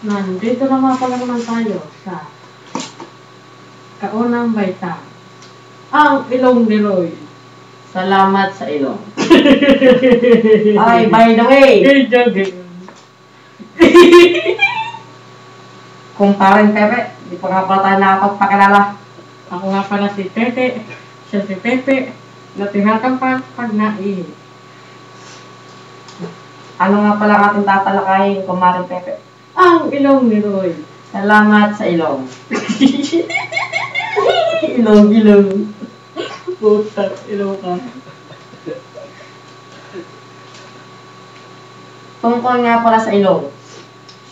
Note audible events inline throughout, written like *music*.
Nandito na nga pala naman tayo sa kaunang baita. Ang ilong ni Roy. Salamat sa ilong. *laughs* Ay, by the way, *laughs* kung parang Pepe, di pa nga pala tayo nakapagpakilala. Ako nga pala si Tete. Siya si Pepe. Natingatan pa pag naihi. Ano nga pala ating tatalakayin, kumaring Pepe? Ang ilong ni Roy. Salamat sa ilong. *laughs* ilong, ilong. Puta, ilong ka. Tungkol nga pala sa ilong.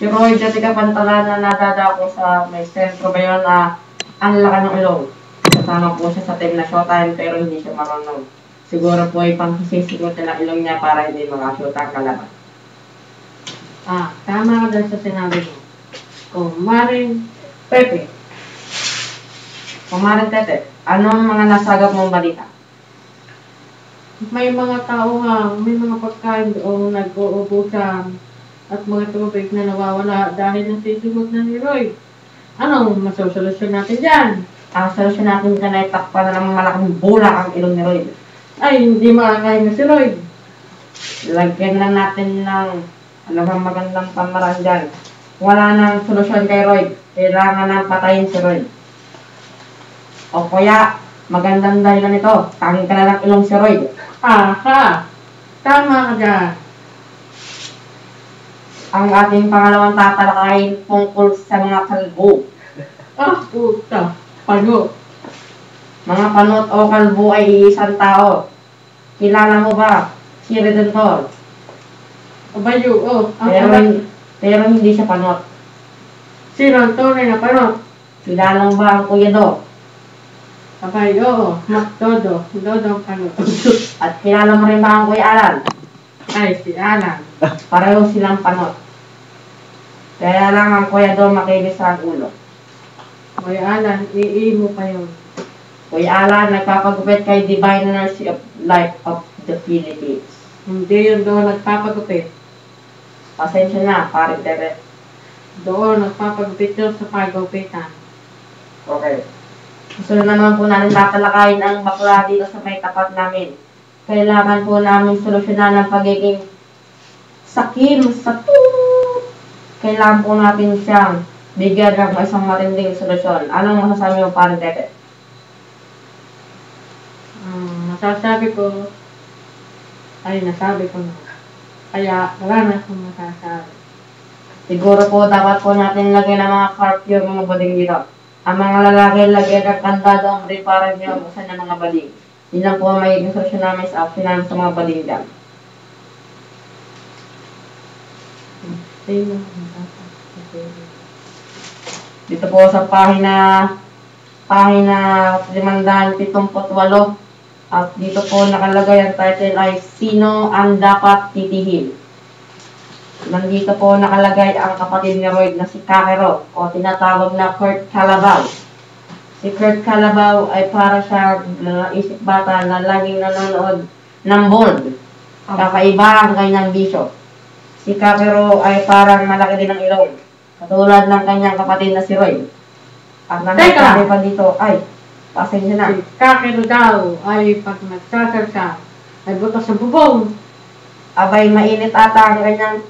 Si Roy Jotica Pantala na nadadako sa may sentro ba yun na ang laki ng ilong. Kasama po siya sa team na showtime pero hindi siya marunong. Siguro po ay panghisisigot na ng ilong niya para hindi makashoot ang kalaban. Ah, tama ka dun sa sinabi mo. Kumaring Pepe. Kumarin Tete, anong mga nasagap mong balita? May mga tao nga, may mga pagkain doon nag-uubusan at mga tubig na nawawala dahil nasisimot na ni Roy. Anong masosolusyon natin dyan? Ang solusyon natin dyan ay takpan na ng malaking bulak ang ilong ni Roy. Ay, hindi makakain na si Roy. Lagyan lang natin ng ano bang magandang pamaraan dyan. Wala nang solusyon kay Roy. Kailangan nang patayin si Roy. O kaya, magandang dahilan ito. Tanging ka na lang ilong si Roy. Aha! Tama ka dyan. Ang ating pangalawang tatalakayin tungkol sa mga kalbo. Ah, puta. Pago. Mga panot o kalbo ay isang tao. Kilala mo ba si Redentor? Abayo, oh. Ang Pero, anak, pero hindi siya panot. si Rantonay na panot. Kilala mo ba ang Kuya Do? Abay, oo. Makdodo. Dodo ang panot. *laughs* At kilala mo rin ba ang Kuya Alan? Ay, si Alan. *laughs* Pareho silang panot. Kaya lang ang Kuya Do makinis sa ulo. May Alan, iimo pa yun. Kuya Alan, nagpapagupit kay Divine Mercy of Life of the Philippines. Hindi yun doon nagpapagupit. Pasensya na, paring Tere. Doon nagpapagupit sa paggupitan. Okay. Gusto na naman po natin tatalakayin ang bakla dito sa may tapat namin. Kailangan po namin solusyonan ang pagiging sakim sa tut. Kailangan po natin siyang bigyan ng isang matinding solusyon. Anong masasabi mo, paring Tere? Um, masasabi ko, ay nasabi ko na. Kaya wala na akong masasabi. Siguro po dapat po natin lagyan ng mga curfew mga bading dito. Ang mga lalaki lagyan ng kandado ang rin para niyo buksan ng mga bading. Yun lang po ang magiging solusyon namin sa namin sa mga bading dyan. Dito po sa pahina pahina 578 at dito po nakalagay ang title ay Sino ang dapat titihin? Nandito po nakalagay ang kapatid ni Royd na si Kakero o tinatawag na Kurt Calabaw. Si Kurt Calabaw ay para siya isip bata na laging nanonood ng bold. Kakaiba ang kanyang bisyo. Si Kakero ay parang malaki din ang ilong. Katulad ng kanyang kapatid na si Roy. At nangyasabi pa dito, ay, pasensya na. Si Kakero daw ay pag nagsasalsa, ay butas ng bubong. Abay, mainit ata ang kanyang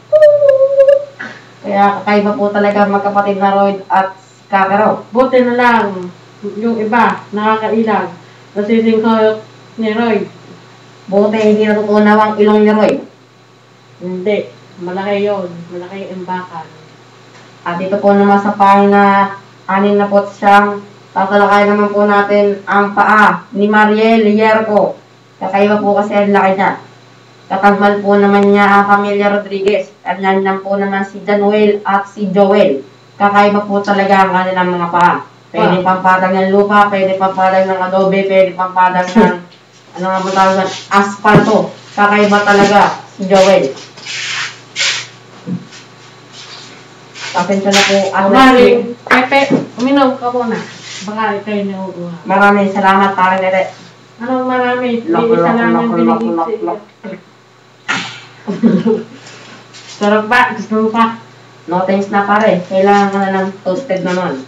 Kaya kakaiba po talaga magkapatid na Roy at Kakero. Buti na lang, yung iba, nakakailag. Nasisingkot ni Roy. Buti hindi natutunaw ang ilong ni Roy. Hindi. Malaki yon Malaki yung imbakan. At dito po naman sa pahina anin na po siyang tatalakay naman po natin ang paa ni Mariel Yerko. Kakaiba po kasi ang laki niya. Katambal po naman niya ang Camilla Rodriguez. At nandiyan po naman si Januel at si Joel. Kakaiba po talaga ang kanilang mga paa. Pwede pampadag ng lupa, pwede pampadag ng adobe, pwede pampadag ng *laughs* ano nga ba tawag doon? Asfalto. Kakaiba talaga si Joel. Pasensya na po. Maring, Pepe, uminom ka muna. Baka ikay nauuha. Maraming salamat, Pare Nere. Anong marami? May Lako, isa lako, lang yung sa iyo. Sarap ba? Gusto mo pa? No thanks na pare. Kailangan ka na ng toasted naman.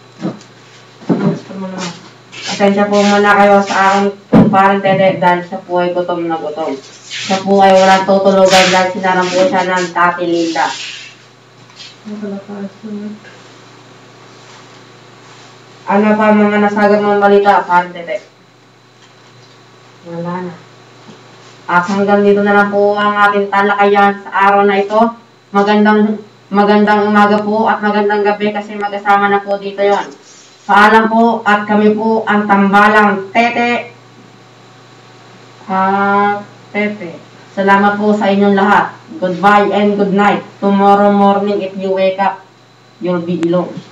Gusto mo naman. Pasensya po muna kayo sa aking kumparing tete dahil siya po ay gutom na gutom. Siya po ay walang tutulugan dahil sinaram po siya ng Tati Linda. Pala para sa Ano pa mga nasagap mong balita, parang tete? Wala na. At hanggang dito na lang po ang ating talakayan sa araw na ito. Magandang magandang umaga po at magandang gabi kasi magkasama na po dito yon. Paalam po at kami po ang tambalang tete. Ah, Pepe. Salamat po sa inyong lahat. Goodbye and good night. Tomorrow morning if you wake up, you'll be alone.